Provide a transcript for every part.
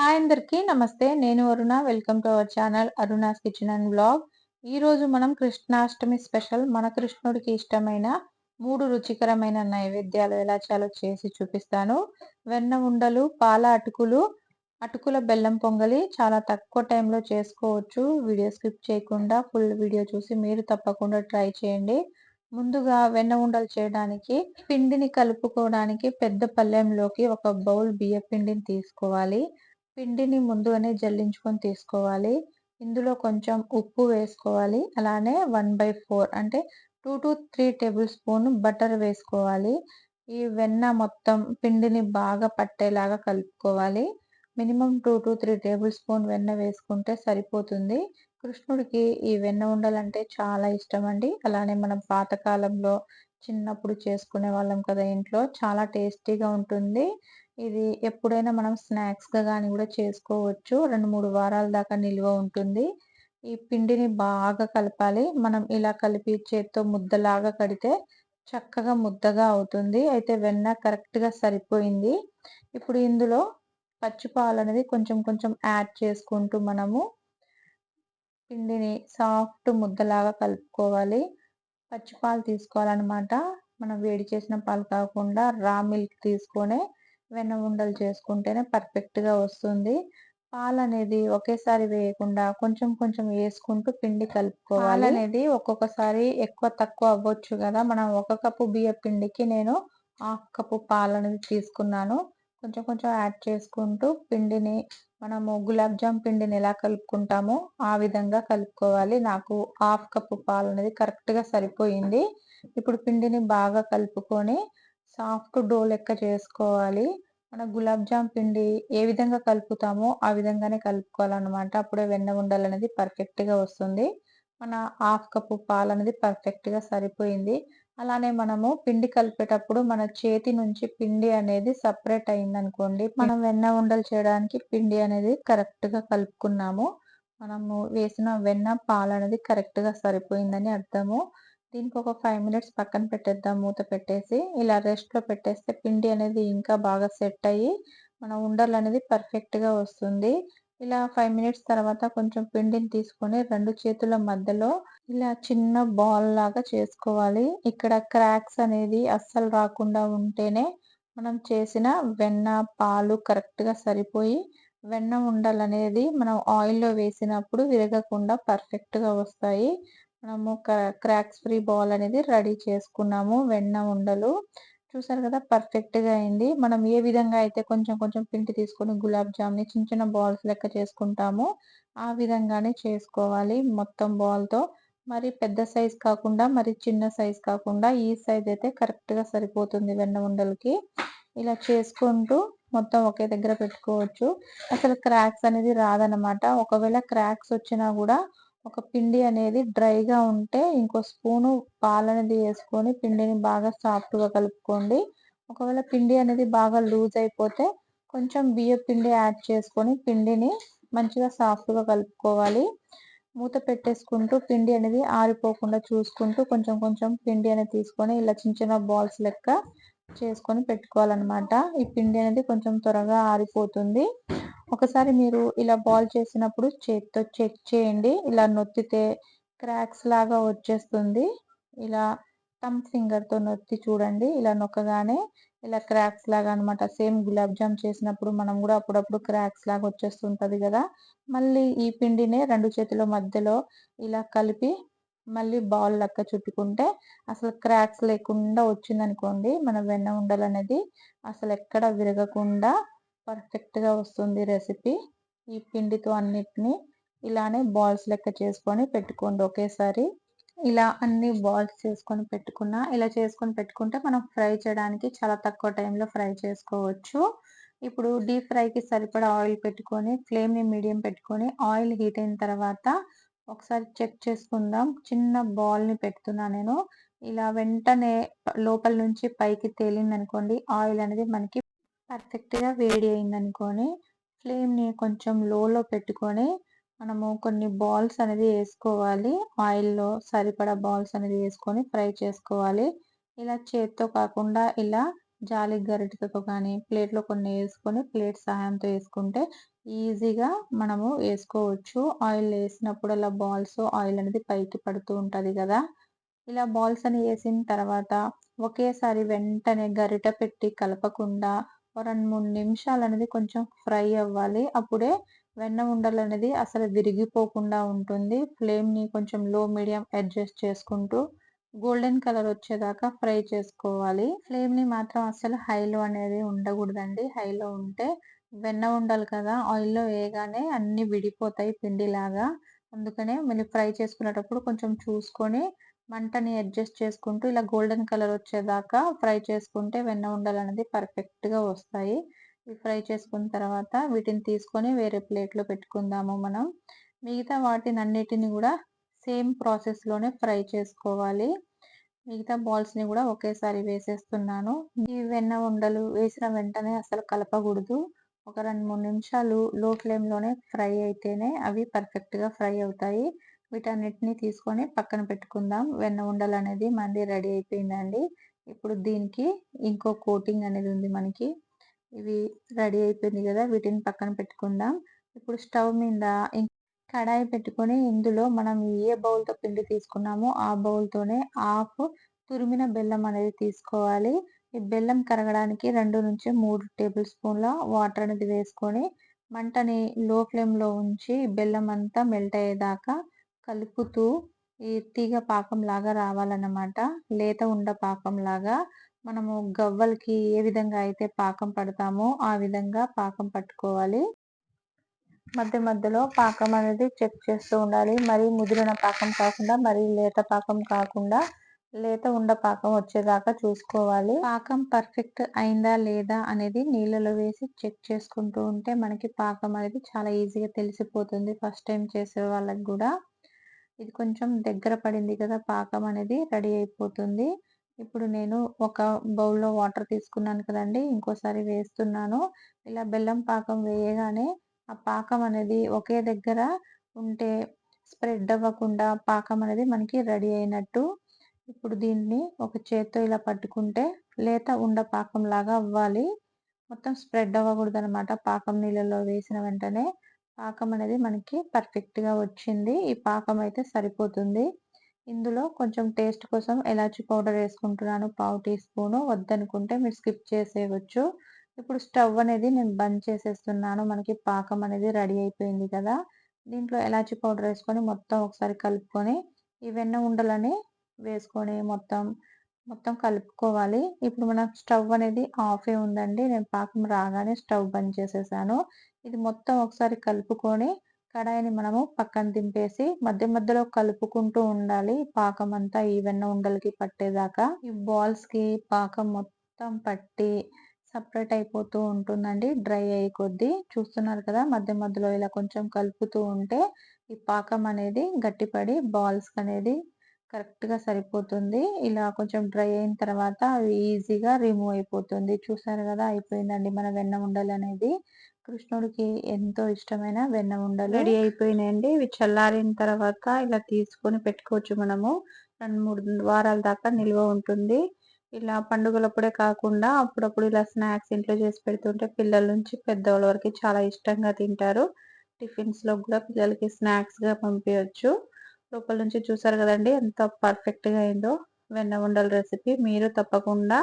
Hi అందరికీ నమస్తే. నేను Aruna. Welcome to our channel Aruna's kitchen and blog ఈరోజు మనం కృష్ణాష్టమి స్పెషల్ మన కృష్ణుడికి ఇష్టమైన మూడు రుచికరమైన నైవేద్యాలు ఎలా చేయాలో చేసి చూపిస్తాను. వెన్న ఉండలు పాల అటుకులు అటుకుల బెల్లం పొంగలి చాలా తక్కువ టైంలో చేసుకోవచ్చు. వీడియో స్కిప్ చేయకుండా ఫుల్ వీడియో చూసి మీరు తప్పకుండా ట్రై చేయండి. ముందుగా వెన్న ఉండలు చేయడానికి పిండిని కలుపుకోవడానికి పెద్ద పల్లెంలోకి ఒక బౌల్ బియ్య పిండిని తీసుకోవాలి. పిండిని ముందుగానే జల్లించుకొని తీసుకోవాలి. ఇందులో కొంచెం ఉప్పు వేసుకోవాలి. అలానే వన్ బై ఫోర్ అంటే two to three tablespoon butter వేసుకోవాలి. ఈ వెన్న మొత్తం పిండిని బాగా పట్టేలాగా కలుపుకోవాలి. Minimum two to three tablespoon వెన్న వేసుకుంటే సరిపోతుంది. కృష్ణుడికి ఈ వెన్న ఉండాలంటే చాలా ఇష్టం అండి. అలానే మనం పాతకాలంలో చిన్నప్పుడు చేసుకునే వాళ్ళం కదా ఇంట్లో. చాలా టేస్టీగా ఉంటుంది. ఇది ఎప్పుడైనా మనం స్నాక్స్గా కానీ కూడా చేసుకోవచ్చు. రెండు మూడు వారాల దాకా నిల్వ ఉంటుంది. ఈ పిండిని బాగా కలపాలి. మనం ఇలా కలిపి చేత్తో ముద్దలాగా కడితే చక్కగా ముద్దగా అవుతుంది. అయితే వెన్న కరెక్ట్గా సరిపోయింది. ఇప్పుడు ఇందులో పచ్చిపాలు అనేది కొంచెం కొంచెం యాడ్ చేసుకుంటూ మనము పిండిని సాఫ్ట్ ముద్దలాగా కలుపుకోవాలి. పచ్చిపాలు తీసుకోవాలన్నమాట. మనం వేడి చేసిన పాలు కాకుండా రా మిల్క్ తీసుకొని వెన్న ఉండలు చేసుకుంటేనే పర్ఫెక్ట్గా వస్తుంది. పాలు అనేది ఒకేసారి వేయకుండా కొంచెం కొంచెం వేసుకుంటూ పిండి కలుపుకోవాలి. అనేది ఒక్కొక్కసారి ఎక్కువ తక్కువ అవ్వచ్చు కదా! మనం ఒక కప్పు బియ్య పిండికి నేను హాఫ్ కప్పు పాలు అనేది తీసుకున్నాను. కొంచెం కొంచెం యాడ్ చేసుకుంటూ పిండిని మనము గులాబ్ జామ్ పిండిని ఎలా కలుపుకుంటామో ఆ విధంగా కలుపుకోవాలి. నాకు హాఫ్ కప్పు పాలు అనేది కరెక్ట్గా సరిపోయింది. ఇప్పుడు పిండిని బాగా కలుపుకొని సాఫ్ట్ డో లెక్క చేసుకోవాలి. మన గులాబ్ జామ్ పిండి ఏ విధంగా కలుపుతామో ఆ విధంగానే కలుపుకోవాలన్నమాట. అప్పుడే వెన్న ఉండలు అనేది పర్ఫెక్ట్గా వస్తుంది. మన హాఫ్ కప్పు పాలు అనేది పర్ఫెక్ట్గా సరిపోయింది. అలానే మనము పిండి కలిపేటప్పుడు మన చేతి నుంచి పిండి అనేది సపరేట్ అయింది అనుకోండి మనం వెన్న ఉండలు చేయడానికి పిండి అనేది కరెక్ట్గా కలుపుకున్నాము. మనము వేసిన వెన్న పాలు అనేది కరెక్ట్గా సరిపోయిందని అర్థము. దీనికి ఒక ఫైవ్ మినిట్స్ పక్కన పెట్టేద్దాం. మూత పెట్టేసి ఇలా రెస్ట్లో పెట్టేస్తే పిండి అనేది ఇంకా బాగా సెట్ అయ్యి మన ఉండలు అనేది పర్ఫెక్ట్గా వస్తుంది. ఇలా ఫైవ్ మినిట్స్ తర్వాత కొంచెం పిండిని తీసుకొని రెండు చేతుల మధ్యలో ఇలా చిన్న బాల్ లాగా చేసుకోవాలి. ఇక్కడ క్రాక్స్ అనేది అస్సలు రాకుండా ఉంటేనే మనం చేసిన వెన్న పాలు కరెక్ట్గా సరిపోయి వెన్న ఉండలు అనేది మనం ఆయిల్లో వేసినప్పుడు విరగకుండా పర్ఫెక్ట్గా వస్తాయి. మనము క్రాక్స్ ఫ్రీ బాల్ అనేది రెడీ చేసుకున్నాము వెన్న ఉండలు. చూసారు కదా పర్ఫెక్ట్గా అయింది. మనం ఏ విధంగా అయితే కొంచెం కొంచెం పిండి తీసుకొని గులాబ్ జామ్ని చిన్న చిన్న బాల్స్ లెక్క చేసుకుంటాము ఆ విధంగానే చేసుకోవాలి మొత్తం బాల్తో. మరి పెద్ద సైజ్ కాకుండా మరి చిన్న సైజ్ కాకుండా ఈ సైజ్ అయితే కరెక్ట్గా సరిపోతుంది వెన్న ఉండలకి. ఇలా చేసుకుంటూ మొత్తం ఒకే దగ్గర పెట్టుకోవచ్చు. అసలు క్రాక్స్ అనేది రాదనమాట ఒకవేళ క్రాక్స్ వచ్చినా కూడా ఒక పిండి అనేది డ్రైగా ఉంటే ఇంకో స్పూను పాలు అనేది వేసుకొని పిండిని బాగా సాఫ్ట్గా కలుపుకోండి. ఒకవేళ పిండి అనేది బాగా లూజ్ అయిపోతే కొంచెం బియ్య పిండి యాడ్ చేసుకొని పిండిని మంచిగా సాఫ్ట్గా కలుపుకోవాలి. మూత పెట్టేసుకుంటూ పిండి అనేది ఆరిపోకుండా చూసుకుంటూ కొంచెం కొంచెం పిండి అనేది తీసుకొని ఇలా చిన్న చిన్న బాల్స్ లెక్క చేసుకొని పెట్టుకోవాలన్నమాట. ఈ పిండి అనేది కొంచెం త్వరగా ఆరిపోతుంది. ఒకసారి మీరు ఇలా బాల్ చేసినప్పుడు చేతితో చెక్ చేయండి. ఇలా నొత్తితే క్రాక్స్ లాగా వచ్చేస్తుంది. ఇలా థమ్ ఫింగర్తో నొత్తి చూడండి. ఇలా నొక్కగానే ఇలా క్రాక్స్ లాగా అనమాట సేమ్ గులాబ్ జామ్ చేసినప్పుడు మనం కూడా అప్పుడప్పుడు క్రాక్స్ లాగా వచ్చేస్తుంటుంది కదా. మళ్ళీ ఈ పిండినే రెండు చేతుల మధ్యలో ఇలా కలిపి మళ్ళీ బాల్ లెక్క చుట్టుకుంటే అసలు క్రాక్స్ లేకుండా వచ్చిందనుకోండి మన వెన్న ఉండాలనేది అసలు ఎక్కడ విరగకుండా పర్ఫెక్ట్గా వస్తుంది రెసిపీ ఈ పిండితో అన్నిటిని ఇలానే బాల్స్ లెక్క చేసుకొని పెట్టుకోండి ఒకేసారి. ఇలా అన్ని బాల్స్ చేసుకొని పెట్టుకున్న ఇలా చేసుకొని పెట్టుకుంటే మనం ఫ్రై చేయడానికి చాలా తక్కువ టైంలో ఫ్రై చేసుకోవచ్చు. ఇప్పుడు డీప్ ఫ్రైకి సరిపడా ఆయిల్ పెట్టుకొని ఫ్లేమ్ని మీడియం పెట్టుకొని ఆయిల్ హీట్ అయిన తర్వాత ఒకసారి చెక్ చేసుకుందాం. చిన్న బాల్ని పెడుతున్నా నేను. ఇలా వెంటనే లోపల నుంచి పైకి తేలింది అనుకోండి ఆయిల్ అనేది మనకి పర్ఫెక్ట్గా వేడి అయిందనుకొని ఫ్లేమ్ని కొంచెం లోలో పెట్టుకొని మనము కొన్ని బాల్స్ అనేది వేసుకోవాలి. ఆయిల్లో సరిపడా బాల్స్ అనేది వేసుకొని ఫ్రై చేసుకోవాలి. ఇలా చేత్తో కాకుండా ఇలా జాలి గరిటతో కానీ ప్లేట్లో కొన్ని వేసుకొని ప్లేట్ సహాయంతో వేసుకుంటే ఈజీగా మనము వేసుకోవచ్చు. ఆయిల్ వేసినప్పుడల్లా బాల్స్ ఆయిల్ అనేది పైకి పడుతూ ఉంటుంది కదా. ఇలా బాల్స్ అని వేసిన తర్వాత ఒకేసారి వెంటనే గరిట పెట్టి కలపకుండా రెండు మూడు నిమిషాలు అనేది కొంచెం ఫ్రై అవ్వాలి. అప్పుడే వెన్న ఉండలు అనేది అసలు విరిగిపోకుండా ఉంటుంది. ఫ్లేమ్ని కొంచెం లో మీడియం అడ్జస్ట్ చేసుకుంటూ గోల్డెన్ కలర్ వచ్చేదాకా ఫ్రై చేసుకోవాలి. ఫ్లేమ్ని మాత్రం అసలు హైలో అనేది ఉండకూడదండి. హైలో ఉంటే వెన్న ఉండాలి కదా ఆయిల్లో వేయగానే అన్నీ విడిపోతాయి పిండిలాగా. అందుకనే మళ్ళీ ఫ్రై చేసుకునేటప్పుడు కొంచెం చూసుకొని మంటని అడ్జస్ట్ చేసుకుంటూ ఇలా గోల్డెన్ కలర్ వచ్చేదాకా ఫ్రై చేసుకుంటే వెన్న ఉండలు అనేది పర్ఫెక్ట్గా వస్తాయి. ఇవి ఫ్రై చేసుకున్న తర్వాత వీటిని తీసుకొని వేరే ప్లేట్లో పెట్టుకుందాము మనం. మిగతా వాటిని అన్నిటిని కూడా సేమ్ ప్రాసెస్లోనే ఫ్రై చేసుకోవాలి. మిగతా బాల్స్ని కూడా ఒకేసారి వేసేస్తున్నాను. ఈ వెన్న ఉండలు వేసిన వెంటనే అసలు కలపకూడదు. ఒక రెండు మూడు నిమిషాలు లో ఫ్లేమ్లోనే ఫ్రై అయితేనే అవి పర్ఫెక్ట్గా ఫ్రై అవుతాయి. వీటన్నిటిని తీసుకొని పక్కన పెట్టుకుందాం. వెన్న ఉండలు అనేది మంది రెడీ అయిపోయిందండి. ఇప్పుడు దీనికి ఇంకో కోటింగ్ అనేది ఉంది మనకి. ఇవి రెడీ అయిపోయింది కదా వీటిని పక్కన పెట్టుకుందాం. ఇప్పుడు స్టవ్ మీద కడాయి పెట్టుకొని ఇందులో మనం ఏ బౌల్తో పిండి తీసుకున్నామో ఆ బౌల్తోనే హాఫ్ తురిమిన బెల్లం అనేది తీసుకోవాలి. ఈ బెల్లం కరగడానికి రెండు నుంచి మూడు టేబుల్ స్పూన్ల వాటర్ అనేది వేసుకొని మంటని లో ఫ్లేమ్లో ఉంచి బెల్లం అంతా మెల్ట్ అయ్యేదాకా కలుపుతూ ఈ తీగ పాకం లాగా రావాలన్నమాట. లేత ఉండ పాకంలాగా మనము గవ్వలకి ఏ విధంగా అయితే పాకం పడతామో ఆ విధంగా పాకం పట్టుకోవాలి. మధ్య మధ్యలో పాకం అనేది చెక్ చేస్తూ ఉండాలి. మరి ముదిరిన పాకం కాకుండా మరి లేత పాకం కాకుండా లేత ఉండ పాకం వచ్చేదాకా చూసుకోవాలి. పాకం పర్ఫెక్ట్ అయిందా లేదా అనేది నీళ్ళలో వేసి చెక్ చేసుకుంటూ ఉంటే మనకి పాకం అనేది చాలా ఈజీగా తెలిసిపోతుంది ఫస్ట్ టైం చేసే వాళ్ళకి కూడా. ఇది కొంచెం దగ్గర పడింది కదా పాకం అనేది రెడీ అయిపోతుంది. ఇప్పుడు నేను ఒక బౌల్లో వాటర్ తీసుకున్నాను కదండి ఇంకోసారి వేస్తున్నాను. ఇలా బెల్లం పాకం వేయగానే ఆ పాకం అనేది ఒకే దగ్గర ఉంటే స్ప్రెడ్ అవ్వకుండా పాకం అనేది మనకి రెడీ అయినట్టు. ఇప్పుడు దీన్ని ఒక చేత్తో ఇలా పట్టుకుంటే లేత ఉండ పాకం లాగా అవ్వాలి. మొత్తం స్ప్రెడ్ అవ్వకూడదు అనమాట పాకం నీళ్ళలో వేసిన వెంటనే. పాకం అనేది మనకి పర్ఫెక్ట్గా వచ్చింది. ఈ పాకం అయితే సరిపోతుంది. ఇందులో కొంచెం టేస్ట్ కోసం ఎలాచి పౌడర్ వేసుకుంటున్నాను పావు టీ స్పూను. వద్దనుకుంటే మీరు స్కిప్ చేసేయవచ్చు. ఇప్పుడు స్టవ్ అనేది నేను బంద్ చేసేస్తున్నాను. మనకి పాకం అనేది రెడీ అయిపోయింది కదా. దీంట్లో ఎలాచి పౌడర్ వేసుకొని మొత్తం ఒకసారి కలుపుకొని ఈ వెన్న ఉండలని వేసుకొని మొత్తం మొత్తం కలుపుకోవాలి. ఇప్పుడు మన స్టవ్ అనేది ఆఫే ఉందండి. నేను పాకం రాగానే స్టవ్ బంద్ చేసేసాను. ఇది మొత్తం ఒకసారి కలుపుకొని కడాయిని మనము పక్కన దింపేసి మధ్య మధ్యలో కలుపుకుంటూ ఉండాలి. పాకం అంతా ఈవెన్ ఉండలకి పట్టేదాకా. ఈ బాల్స్కి పాకం మొత్తం పట్టి సపరేట్ అయిపోతూ ఉంటుందండి. డ్రై అయ్యి కొద్దీ చూస్తున్నారు కదా మధ్య మధ్యలో ఇలా కొంచెం కలుపుతూ ఉంటే ఈ పాకం అనేది గట్టిపడి బాల్స్ అనేది కరెక్ట్గా సరిపోతుంది. ఇలా కొంచెం డ్రై అయిన తర్వాత అవి ఈజీగా రిమూవ్ అయిపోతుంది. చూసారు కదా అయిపోయిందండి మన వెన్న ఉండలు అనేది. కృష్ణుడికి ఎంతో ఇష్టమైన వెన్న ఉండలు. రెడీ అయిపోయినాయండి. ఇవి చల్లారిన తర్వాత ఇలా తీసుకొని పెట్టుకోవచ్చు మనము. రెండు మూడు వారాల దాకా నిల్వ ఉంటుంది. ఇలా పండుగలప్పుడే కాకుండా అప్పుడప్పుడు ఇలా స్నాక్స్ ఇంట్లో చేసి పెడుతుంటే పిల్లల నుంచి పెద్దవాళ్ళ వరకు చాలా ఇష్టంగా తింటారు. టిఫిన్స్లో కూడా పిల్లలకి స్నాక్స్గా పంపించవచ్చు లోపల నుంచి చూసారు కదండి ఎంత పర్ఫెక్ట్గా అయిందో వెన్న ఉండల రెసిపీ. మీరు తప్పకుండా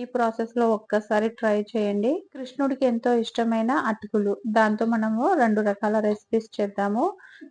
ఈ ప్రాసెస్లో ఒక్కసారి ట్రై చేయండి. కృష్ణుడికి ఎంతో ఇష్టమైన అటుకులు. దాంతో మనము రెండు రకాల రెసిపీస్ చేద్దాము.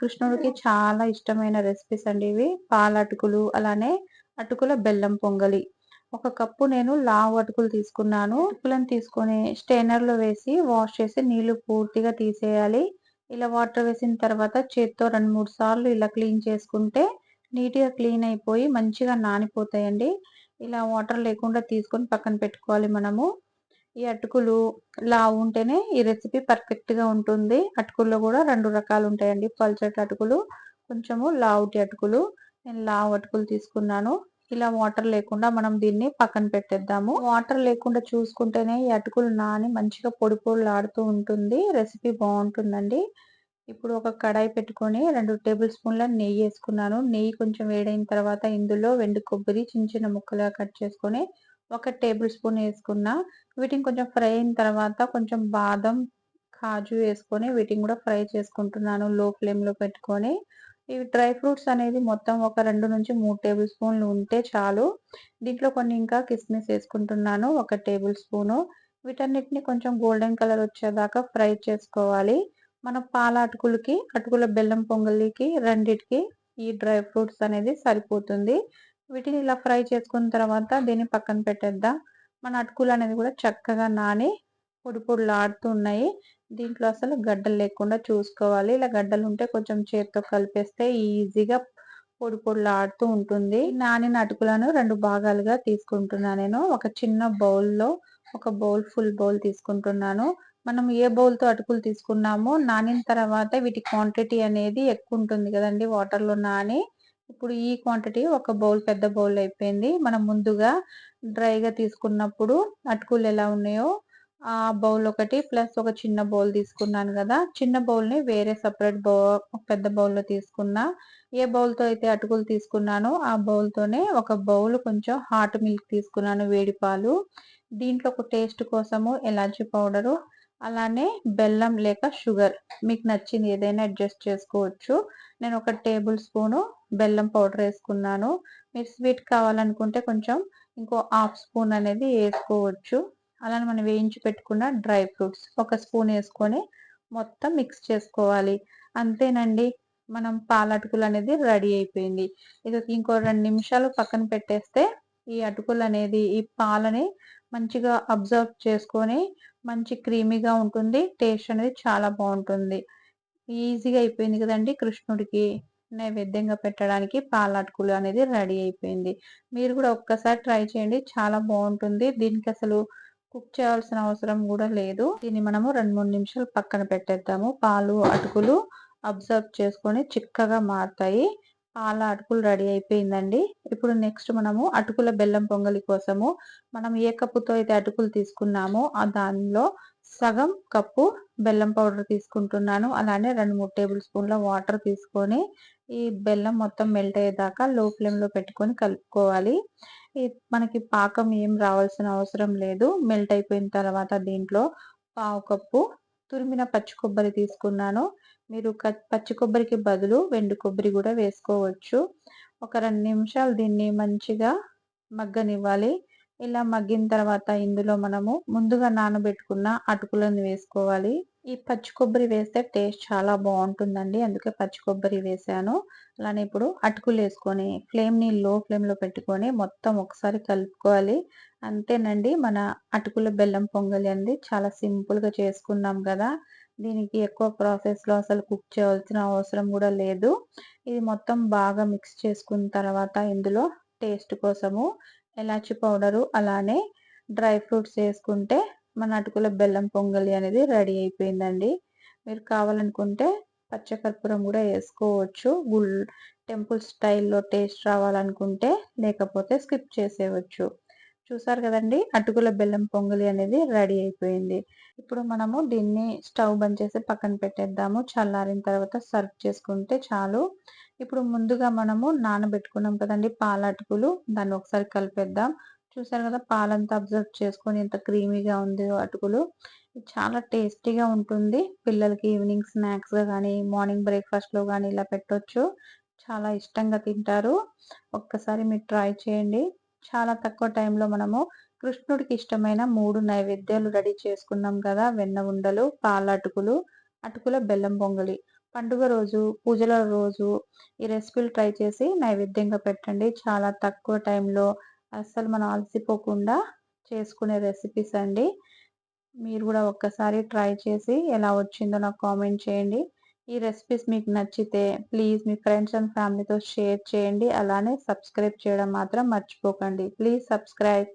కృష్ణుడికి చాలా ఇష్టమైన రెసిపీస్ అండి ఇవి. పాల అటుకులు అలానే అటుకుల బెల్లం పొంగలి. ఒక కప్పు నేను లావు అటుకులు తీసుకున్నాను. అటుకులను తీసుకొని స్టెయినర్లో వేసి వాష్ చేసి నీళ్ళు పూర్తిగా తీసేయాలి. ఇలా వాటర్ వేసిన తర్వాత చేత్తో రెండు మూడు సార్లు ఇలా క్లీన్ చేసుకుంటే నీట్గా క్లీన్ అయిపోయి మంచిగా నానిపోతాయండి. ఇలా వాటర్ లేకుండా తీసుకొని పక్కన పెట్టుకోవాలి మనము. ఈ అటుకులు లావు ఉంటేనే ఈ రెసిపీ పర్ఫెక్ట్గా ఉంటుంది. అటుకుల్లో కూడా రెండు రకాలు ఉంటాయండి. పల్చటి అటుకులు కొంచెము లావుటి అటుకులు. నేను లావు అటుకులు తీసుకున్నాను. ఇలా వాటర్ లేకుండా మనం దీన్ని పక్కన పెట్టేద్దాము. వాటర్ లేకుండా చూసుకుంటేనే ఈ అటుకులు నాని మంచిగా పొడి పొడిలాడుతూ ఉంటుంది. రెసిపీ బాగుంటుందండి. ఇప్పుడు ఒక కడాయి పెట్టుకొని రెండు టేబుల్ స్పూన్ల నెయ్యి వేసుకున్నాను. నెయ్యి కొంచెం వేడైన తర్వాత ఇందులో వెండి కొబ్బరి చిన్న చిన్న ముక్కలుగా కట్ చేసుకొని ఒక టేబుల్ స్పూన్ వేసుకున్నా వీటిని కొంచెం ఫ్రై అయిన తర్వాత కొంచెం బాదం కాజు వేసుకొని వీటిని కూడా ఫ్రై చేసుకుంటున్నాను లో ఫ్లేమ్లో పెట్టుకొని. ఇవి డ్రై ఫ్రూట్స్ అనేది మొత్తం ఒక రెండు నుంచి మూడు టేబుల్ స్పూన్లు ఉంటే చాలు. దీంట్లో కొన్ని ఇంకా కిస్మిస్ వేసుకుంటున్నాను ఒక టేబుల్ స్పూను. వీటన్నిటిని కొంచెం గోల్డెన్ కలర్ వచ్చేదాకా ఫ్రై చేసుకోవాలి. మన పాల అటుకులకి అటుకుల బెల్లం పొంగలికి రెండిటికి ఈ డ్రై ఫ్రూట్స్ అనేది సరిపోతుంది. వీటిని ఇలా ఫ్రై చేసుకున్న తర్వాత దీన్ని పక్కన పెట్టేద్దాం. మన అటుకులు అనేది కూడా చక్కగా నాని పొడి పొడులాడుతూ ఉన్నాయి. దీంట్లో అసలు గడ్డలు లేకుండా చూసుకోవాలి. ఇలా గడ్డలు ఉంటే కొంచెం చేతితో కలిపేస్తే ఈజీగా పొడి పొడులాడుతూ ఉంటుంది. నానిన అటుకులను రెండు భాగాలుగా తీసుకుంటున్నాను నేను. ఒక చిన్న బౌల్లో ఒక బౌల్ ఫుల్ బౌల్ తీసుకుంటున్నాను. మనం ఏ బౌల్తో అటుకులు తీసుకున్నామో నానిన తర్వాత వీటి క్వాంటిటీ అనేది ఎక్కువ ఉంటుంది కదండి వాటర్లో నాని. ఇప్పుడు ఈ క్వాంటిటీ ఒక బౌల్ పెద్ద బౌల్ అయిపోయింది. మనం ముందుగా డ్రైగా తీసుకున్నప్పుడు అటుకులు ఎలా ఉన్నాయో ఆ బౌల్ ఒకటి ప్లస్ ఒక చిన్న బౌల్ తీసుకున్నాను కదా. చిన్న బౌల్ని వేరే సపరేట్ బౌ పెద్ద బౌల్లో తీసుకున్నా. ఏ బౌల్తో అయితే అటుకులు తీసుకున్నానో ఆ బౌల్తోనే ఒక బౌల్ కొంచెం హాట్ మిల్క్ తీసుకున్నాను వేడి పాలు. దీంట్లో ఒక టేస్ట్ కోసము ఎలాచీ పౌడరు అలానే బెల్లం లేక షుగర్. మీకు నచ్చింది ఏదైనా అడ్జస్ట్ చేసుకోవచ్చు. నేను ఒక టేబుల్ స్పూను బెల్లం పౌడర్ వేసుకున్నాను. మీరు స్వీట్ కావాలనుకుంటే కొంచెం ఇంకో హాఫ్ స్పూన్ అనేది వేసుకోవచ్చు. అలానే మనం వేయించి పెట్టుకున్న డ్రై ఫ్రూట్స్ ఒక స్పూన్ వేసుకొని మొత్తం మిక్స్ చేసుకోవాలి. అంతేనండి మనం పాలటుకులు అనేది రెడీ అయిపోయింది. ఇది ఇంకో రెండు నిమిషాలు పక్కన పెట్టేస్తే ఈ అటుకులు అనేది ఈ పాలని మంచిగా అబ్జర్వ్ చేసుకొని మంచి క్రీమీగా ఉంటుంది టేస్ట్ అనేది చాలా బాగుంటుంది. ఈజీగా అయిపోయింది కదండి కృష్ణుడికి నైవేద్యంగా పెట్టడానికి పాలాటుకులు అనేది రెడీ అయిపోయింది. మీరు కూడా ఒక్కసారి ట్రై చేయండి చాలా బాగుంటుంది. దీనికి అసలు కుక్ చేయాల్సిన అవసరం కూడా లేదు. దీన్ని మనము రెండు మూడు నిమిషాలు పక్కన పెట్టేద్దాము. పాలు అటుకులు అబ్జర్వ్ చేసుకొని చిక్కగా మారుతాయి. పాల అటుకులు రెడీ అయిపోయిందండి. ఇప్పుడు నెక్స్ట్ మనము అటుకుల బెల్లం పొంగలి కోసము మనం ఏ కప్పుతో అయితే అటుకులు తీసుకున్నామో ఆ దానిలో సగం కప్పు బెల్లం పౌడర్ తీసుకుంటున్నాను. అలానే రెండు మూడు టేబుల్ స్పూన్ల వాటర్ తీసుకొని ఈ బెల్లం మొత్తం మెల్ట్ అయ్యేదాకా లో ఫ్లేమ్లో పెట్టుకొని కలుపుకోవాలి. మనకి పాకం ఏం రావాల్సిన అవసరం లేదు. మెల్ట్ అయిపోయిన తర్వాత దీంట్లో పావు కప్పు తురిమిన పచ్చి కొబ్బరి తీసుకున్నాను. మీరు పచ్చి కొబ్బరికి బదులు వెండు కొబ్బరి కూడా వేసుకోవచ్చు. ఒక రెండు నిమిషాలు దీన్ని మంచిగా మగ్గనివ్వాలి. ఇలా మగ్గిన తర్వాత ఇందులో మనము ముందుగా నానబెట్టుకున్న అటుకులను వేసుకోవాలి. ఈ పచ్చి కొబ్బరి వేస్తే టేస్ట్ చాలా బాగుంటుందండి. అందుకే పచ్చి కొబ్బరి వేసాను. అలానే ఇప్పుడు అటుకులు వేసుకొని ఫ్లేమ్ని లో ఫ్లేమ్లో పెట్టుకొని మొత్తం ఒకసారి కలుపుకోవాలి. అంతేనండి మన అటుకుల బెల్లం పొంగలి అండి చాలా సింపుల్గా చేసుకున్నాం కదా. దీనికి ఎక్కువ ప్రాసెస్లో అసలు కుక్ చేయాల్సిన అవసరం కూడా లేదు. ఇది మొత్తం బాగా మిక్స్ చేసుకున్న తర్వాత ఇందులో టేస్ట్ కోసము ఎలాచి పౌడరు అలానే డ్రై ఫ్రూట్స్ వేసుకుంటే మన అటుకుల బెల్లం పొంగలి అనేది రెడీ అయిపోయిందండి. మీరు కావాలనుకుంటే పచ్చకర్పూరం కూడా వేసుకోవచ్చు. గుల్ టెంపుల్ స్టైల్లో టేస్ట్ రావాలనుకుంటే లేకపోతే స్కిప్ చేసేయవచ్చు. చూసారు కదండి? అటుకుల బెల్లం పొంగలి అనేది రెడీ అయిపోయింది. ఇప్పుడు మనము దీన్ని స్టవ్ బంద్ చేసి పక్కన పెట్టేద్దాము. చల్లారిన తర్వాత సర్వ్ చేసుకుంటే చాలు. ఇప్పుడు ముందుగా మనము నానబెట్టుకున్నాం కదండి పాల అటుకులు దాన్ని ఒకసారి కలిపేద్దాం. చూసారు కదా పాలంతా అబ్జర్వ్ చేసుకొని ఎంత క్రీమీగా ఉంది అటుకులు. చాలా టేస్టీగా ఉంటుంది. పిల్లలకి ఈవినింగ్ స్నాక్స్గా కానీ మార్నింగ్ బ్రేక్ఫాస్ట్లో కానీ ఇలా పెట్టొచ్చు. చాలా ఇష్టంగా తింటారు. ఒక్కసారి మీరు ట్రై చేయండి. చాలా తక్కువ టైంలో మనము కృష్ణుడికి ఇష్టమైన మూడు నైవేద్యాలు రెడీ చేసుకున్నాం కదా వెన్న ఉండలు పాల అటుకులు అటుకుల బెల్లం పొంగలి. పండుగ రోజు పూజల రోజు ఈ రెసిపీలు ట్రై చేసి నైవేద్యంగా పెట్టండి. చాలా తక్కువ టైంలో అస్సలు మనం అలసిపోకుండా చేసుకునే రెసిపీస్ అండి. మీరు కూడా ఒక్కసారి ట్రై చేసి ఎలా వచ్చిందో నాకు కామెంట్ చేయండి. ఈ రెసిపీస్ మీకు నచ్చితే ప్లీజ్ మీ ఫ్రెండ్స్ అండ్ ఫ్యామిలీతో షేర్ చేయండి. అలానే సబ్స్క్రైబ్ చేయడం మాత్రం మర్చిపోకండి. Please subscribe